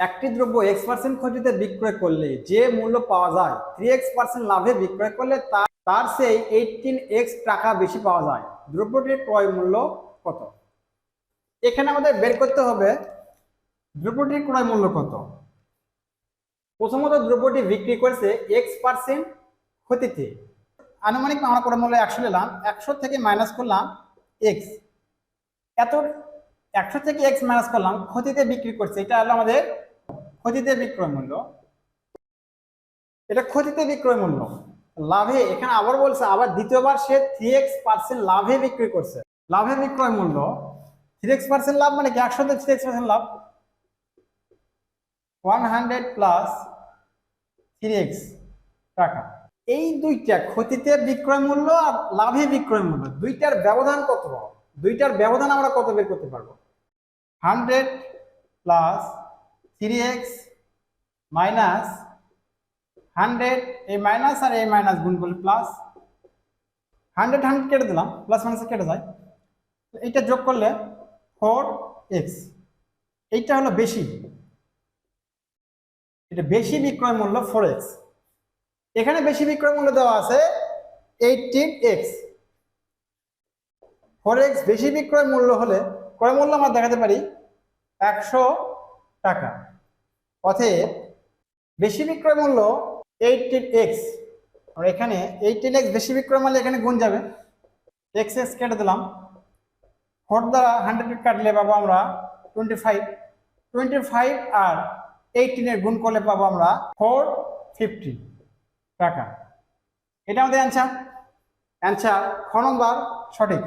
একটি দ্রব্য x percent ক্ষতিতে বিক্রয় করলে যে মূল্য পাওয়া যায় থ্রি এক্স পার্সেন্ট লাভে বিক্রয় করলে তার সেই এইটিন এক্স টাকা বেশি পাওয়া যায়। দ্রব্যটির ক্রয় মূল্য কত? এখানে আমাদের বের করতে হবে দ্রব্যটির ক্রয় মূল্য কত? প্রথমত দ্রব্যটি বিক্রি করেছে এক্স পার্সেন্ট ক্ষতিতে। আনুমানিক আমরা ক্রয় মূল্য একশো নিলাম, একশো থেকে মাইনাস করলাম এক্স এত, একশো থেকে এক্স মাইনাস করলাম, ক্ষতিতে বিক্রি করছে। এটা হলো আমাদের ক্ষতিতে বিক্রয় মূল্য। এটা ক্ষতিতে বিক্রয় মূল্য। লাভে, এখানে আবার বলছে, আবার দ্বিতীয়বার সে থ্রি এক্স পার্সেন্ট লাভে বিক্রি করছে। লাভে বিক্রয় মূল্য। থ্রি এক্স পার্সেন্ট লাভ মানে কি? একশো থ্রি এক্স পার্সেন্ট লাভ। One hundred plus three X টাকা। এই দুইটা ক্ষতিতে বিক্রয় মূল্য আর লাভে বিক্রয় মূল্য। দুইটার ব্যবধান কত? দুইটার ব্যবধান আমরা কত বের করতে পারব? Hundred plus three X minus hundred এই মাইনাস আর এই মাইনাস গুণ করলে প্লাস হান্ড্রেড হান্ড্রেড কেটে দিলাম প্লাস মাইনাস কেটে যায়। এইটা যোগ করলে ফোর এক্স এইটা হলো বেশি। এটা বেশি বিক্রয় মূল্য ফোর এক্স এখানে বেশি বিক্রয় মূল্য দেওয়া আছে এইটিন এক্স ফোর এক্স বেশি বিক্রয় মূল্য হলে, ক্রয় মূল্য আমরা দেখাতে পারি একশো টাকা। অতএব বেশি বিক্রয় মূল্য এইটিন এক্স এখানে এইটিন এক্স বেশি বিক্রয় মূল্য এখানে গুণ যাবে। এক্স এক্স কেটে দিলাম। ফোর দ্বারা হান্ড্রেড কাটলে পাবো আমরা টোয়েন্টি ফাইভ টোয়েন্টি ফাইভ আর এইটিনের গুণ করলে পাবো আমরা ফোর ফিফটি টাকা। এটা আমাদের অ্যান্সার অ্যান্সার খ নম্বর সঠিক।